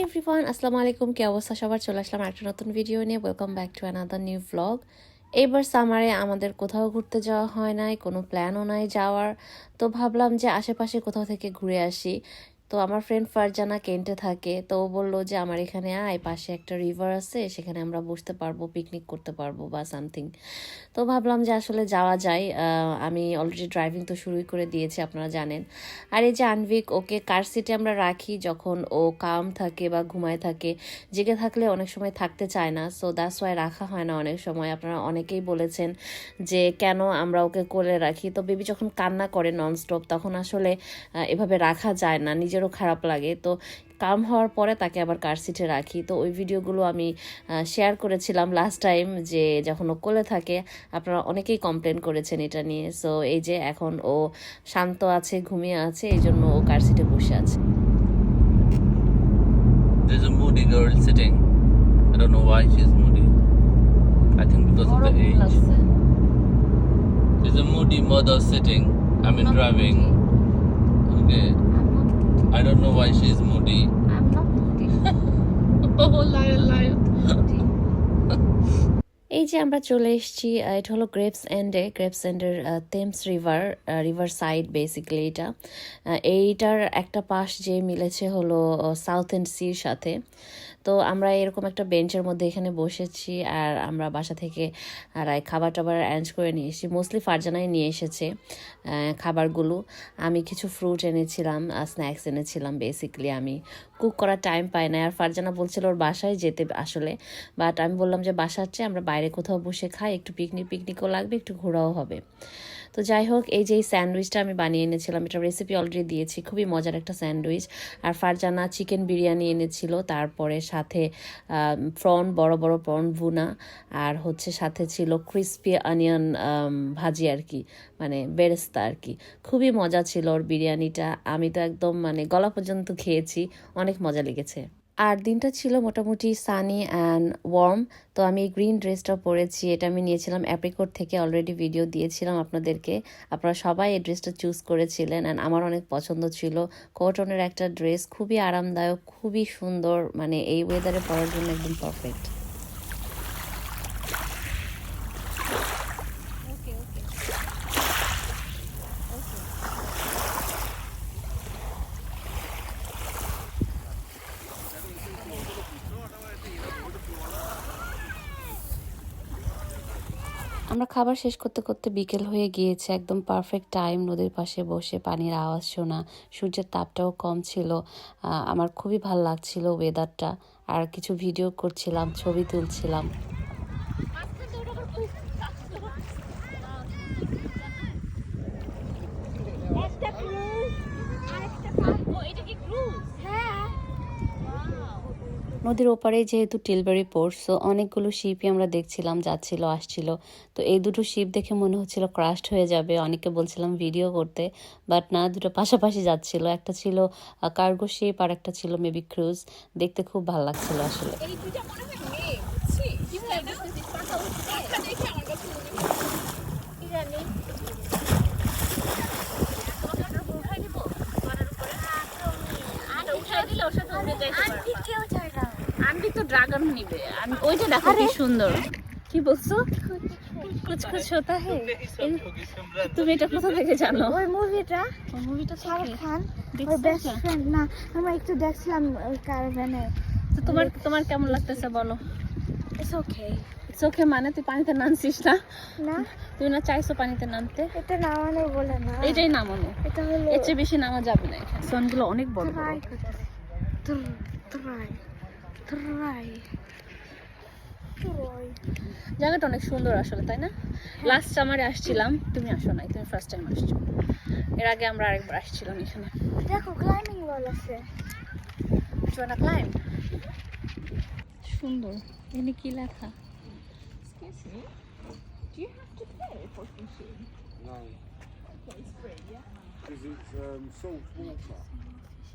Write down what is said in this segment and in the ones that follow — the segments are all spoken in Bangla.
এভরিওয়ান আসসালামু আলাইকুম কি অবস্থা সবার চলে আসলাম একটা নতুন ভিডিও নিয়ে welcome back to another new blog এবার সামারে আমাদের কোথাও ঘুরতে যাওয়া হয় নাই কোনো প্ল্যানও নাই যাওয়ার তো ভাবলাম যে আশেপাশে কোথাও থেকে ঘুরে আসি তো আমার ফ্রেন্ড ফারজানা কেন্টে থাকে। তো ও বলল যে, আমার এখানে আয়, পাশে একটা রিভার আছে, সেখানে আমরা বসতে পারব পিকনিক করতে পারব বা সামথিং তো ভাবলাম যে আসলে যাওয়া যায়। আমি অলরেডি ড্রাইভিং তো শুরুই করে দিয়েছি, আপনারা জানেন। আর এই যে আনভিক, ওকে কার সিটে আমরা রাখি যখন ও কাম থাকে বা ঘুমায় থাকে। জেগে থাকলে অনেক সময় থাকতে চায় না সো দ্যাটস ওয়াই রাখা হয় না অনেক সময়। আপনারা অনেকেই বলেছেন যে, কেন আমরা ওকে কোলে রাখি? তো বেবি যখন কান্না করে নন ননস্টপ তখন আসলে এভাবে রাখা যায় না। নিজেরও খারাপ লাগে তো কাম হওয়ার পরে তাকে আবার কার সিটে রাখি তো ওই ভিডিওগুলো আমি শেয়ার করেছিলাম লাস্ট টাইম যে যখন ও কোলে থাকে আপনারা অনেকেই কমপ্লেন করেছেন এটা নিয়ে সো এই যে এখন ও শান্ত আছে ঘুমিয়ে আছে এই জন্য ও কার সিটে বসে আছে There's a moody girl sitting. I don't know why she's moody. I think because of the age. There's a moody mother sitting. I mean driving. Okay. I don't know why she's moody. I'm not moody. Oh, liar, liar. এই যে আমরা চলে এসেছি আহ, এটা হলো গ্রেপস এন্ডে গ্রেপস এন্ডের Thames river river side basically এটা আহ, এইটার একটা পাশ যে মিলেছে হলো সাউথ এন্ড সির সাথে তো আমরা এরকম একটা বেঞ্চের মধ্যে এখানে বসেছি আর আমরা বাসা থেকে আর খাবার টাবার অ্যারেঞ্জ করে নিয়ে এসেছি। মোস্টলি ফারজানাই নিয়ে এসেছে খাবারগুলো। আমি কিছু ফ্রুট এনেছিলাম স্ন্যাক্স এনেছিলাম বেসিকলি আমি। কুক করার টাইম পাই না আর ফারজানা বলছিল ওর বাসায় যেতে আসলে। বাট আমি বললাম যে, বাসার চেয়ে আমরা বাইরে কোথাও বসে খাই, একটু পিকনিক পিকনিকও লাগবে, একটু ঘোরাও হবে। তো যাই হোক, এই যে এই স্যান্ডউইচটা আমি বানিয়ে এনেছিলাম, এটা রেসিপি অলরেডি দিয়েছি, খুবই মজার একটা স্যান্ডউইচ। আর ফারজানা চিকেন বিরিয়ানি এনেছিল, তারপরে সাথে প্রন বড় বড় প্রন ভুনা, আর হচ্ছে সাথে ছিল ক্রিস্পি অনিয়ন ভাজি আর কি। মানে বেরেস্তা আর কি। খুবই মজা ছিল ওর বিরিয়ানিটা। আমি তো একদম মানে গলা পর্যন্ত খেয়েছি। অনেক মজা লেগেছে। আর দিনটা ছিল মোটামুটি সানি অ্যান্ড ওয়ার্ম তো আমি গ্রিন ড্রেসটা পরেছি। এটা আমি নিয়েছিলাম অ্যাপ্রিকোট থেকে অলরেডি ভিডিও দিয়েছিলাম আপনাদেরকে। আপনারা সবাই এই ড্রেসটা চুজ করেছিলেন অ্যান্ড আমার অনেক পছন্দ ছিল। কটনের একটা ড্রেস খুবই আরামদায়ক, খুবই সুন্দর। মানে এই ওয়েদারে পরার জন্য একদম পারফেক্ট আমরা খাবার শেষ করতে করতে বিকেল হয়ে গিয়েছে, একদম পারফেক্ট টাইম নদীর পাশে বসে পানির আওয়াজ শোনা, সূর্যের তাপটাও কম ছিল। আমার খুবই ভালো লাগছিল ওয়েদারটা আর কিছু ভিডিও করছিলাম, ছবি তুলছিলাম একটা ক্রুজ আরেকটা পাবো এটা কি ক্রুজ হ্যাঁ নদীর ওপারে যেহেতু টিলবেরি পোর্ট সো অনেকগুলো শিপই আমরা দেখছিলাম যাচ্ছিল আসছিল। তো এই দুটো শিপ দেখে মনে হচ্ছিল ক্রাস্ট হয়ে যাবে। অনেকে বলছিলাম ভিডিও করতে বাট না দুটো পাশাপাশি যাচ্ছিল। একটা ছিল কার্গো শিপ আর একটা ছিল মেবি ক্রুজ দেখতে খুব ভালো লাগছিল আসলে। উঠাই দিলে ওর সাথে যাইতে পারবা। তো ড্রাগন নিবে। আমি ওইটা দেখো কি সুন্দর। কি বলছো? কুছ কুছ হতা হে। তুমি এটা কোথা থেকে জানো? ওই মুভিটা। ওই মুভিটা শাহরুখ খান ওর বেস্ট ফ্রেন্ড না আমরা একটু দেখছিলাম কারভ্যানে তো তোমার তোমার কেমন লাগতেছে বলো? ইটস ওকে চোখে মানে তুই পানিতে নামছিস না? না। তুই না চাইছো পানিতে নামতে? এটা নামানো বলে না। এইটাই নামানো। এটা হলো এর চেয়ে বেশি নামা যাবে না এখানে। সনগুলো অনেক বড়। বড় জায়গাটা অনেক সুন্দর আসলে তাই না? লাস্ট সামারে আসছিলাম তুমি আসো নাই তুমি ফার্স্ট টাইম আসছো। এর আগে আমরা আরেকবার আসছিলাম এখানে। দেখো ক্লাইম্বিং ওয়াল আছে। চুয়ানা ক্লাইম সুন্দর এখানে কি লেখা.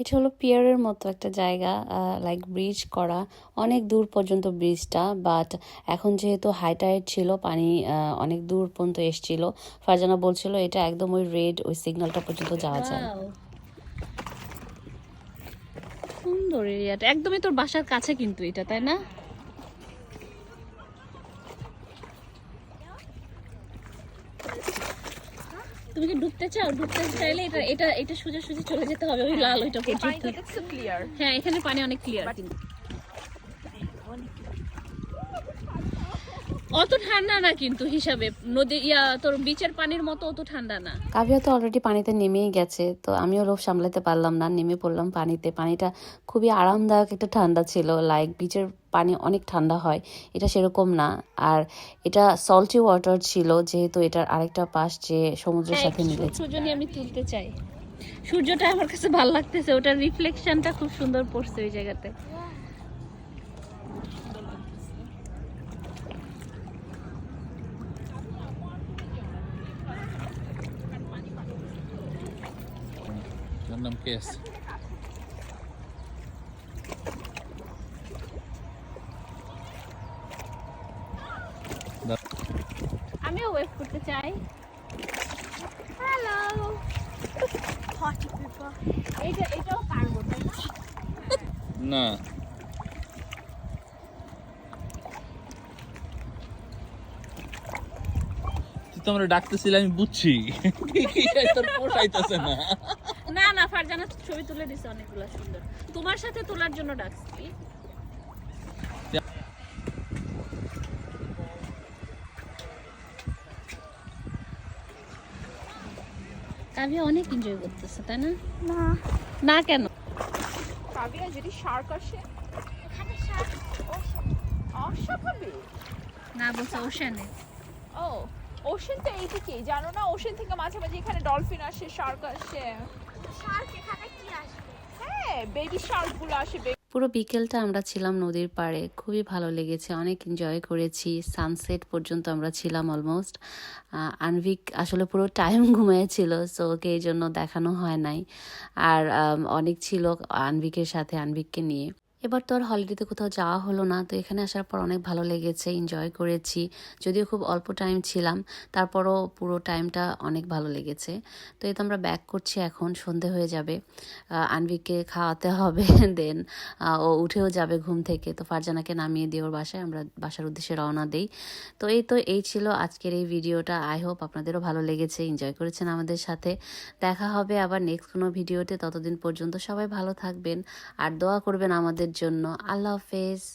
এটা হলো পিয়ারের মতো একটা জায়গা লাইক ব্রিজ করা। অনেক দূর পর্যন্ত ব্রিজটা বাট এখন যেহেতু হাই টাইট ছিল, পানি অনেক দূর পর্যন্ত এসছিল, ফারজানা বলছিল এটা একদম ওই রেড ওই সিগন্যালটা পর্যন্ত যাওয়া যায়। সুন্দর এরিয়াটা একদমই তোর বাসার কাছে কিন্তু এটা, তাই না? তুমি কি ডুবতে চাও? ডুবতে চাইলে এটা এটা এটা সোজা সোজা চলে যেতে হবে ওই লাল ওইটা পর্যন্ত। হ্যাঁ এখানে পানি অনেক ক্লিয়ার অত ঠান্ডা না কিন্তু হিসাবে। নদী ইয়া তোর বিচের পানির মতো অত ঠান্ডা না। কাভিয়া তো অলরেডি পানিতে নেমেই গেছে তো আমিও লোভ সামলাতে পারলাম না নেমে পড়লাম পানিতে। পানিটা খুবই আরামদায়ক একটা ঠান্ডা ছিল লাইক বিচের পানি অনেক ঠান্ডা হয় এটা সেরকম না। আর এটা সল্টি ওয়াটার ছিল যেহেতু এটার আরেকটা পাশ যে সমুদ্রের হ্যাঁ, সাথে মিলেছে। সূর্য নিয়ে আমি তুলতে চাই। সূর্যটা আমার কাছে ভালো লাগতেছে ওটার রিফ্লেকশনটা খুব সুন্দর পড়ছে ওই জায়গাতে। Name Kes. আমিও ওয়েভ করতে চাই। হ্যালো এইটা এটাও পারব না না। তুই তো ডাকতেছিলে আমি বুঝছি। তোর পোষাইতেছে না। না না ফারজানা ছবি তুলে দিছে অনেকগুলো সুন্দর। তোমার সাথে তোলার জন্য ডাকছি। কাভিয়া অনেক এনজয় করতেছে তাই না? না। না কেন? কাবিয়া যদি শার্ক আসে? এখানে ocean. অস্বাভাবিক। না বলছে ওশানে ও ওশেন তো এইদিকেই জানো না? ওশেন থেকে মাঝে মাঝে এখানে ডলফিন আসে শার্ক আসে। হ্যাঁ বেবি শার্ক আসে পুরো বিকেলটা আমরা ছিলাম নদীর পাড়ে। খুবই ভালো লেগেছে অনেক এনজয় করেছি। সানসেট পর্যন্ত আমরা ছিলাম অলমোস্ট আনভিক আসলে পুরো টাইম ঘুমিয়েছিল সো ওকে এই জন্য দেখানো হয় নাই। আর অনেক ছিল আনভিকের সাথে আনভিককে নিয়ে। এবার তো আর হলিডেতে কোথাও যাওয়া হলো না তো এখানে আসার পর অনেক ভালো লেগেছে এনজয় করেছি। যদিও খুব অল্প টাইম ছিলাম তারপরও পুরো টাইমটা অনেক ভালো লেগেছে। তো এই তো আমরা ব্যাক করছি এখন সন্ধে হয়ে যাবে। আহ, আনভিককে খাওয়াতে হবে দেন ও উঠেও যাবে ঘুম থেকে। তো ফারজানাকে নামিয়ে দিয়ে ওর বাসায় আমরা বাসার উদ্দেশ্যে রওনা দেই। তো এই তো এই ছিল আজকের এই ভিডিওটা আই হোপ আপনাদেরও ভালো লেগেছে এনজয় করেছেন আমাদের সাথে। দেখা হবে আবার নেক্সট কোনো ভিডিওতে ততদিন পর্যন্ত সবাই ভালো থাকবেন। আর দোয়া করবেন আমাদের জন্য আল্লাহ হাফেজ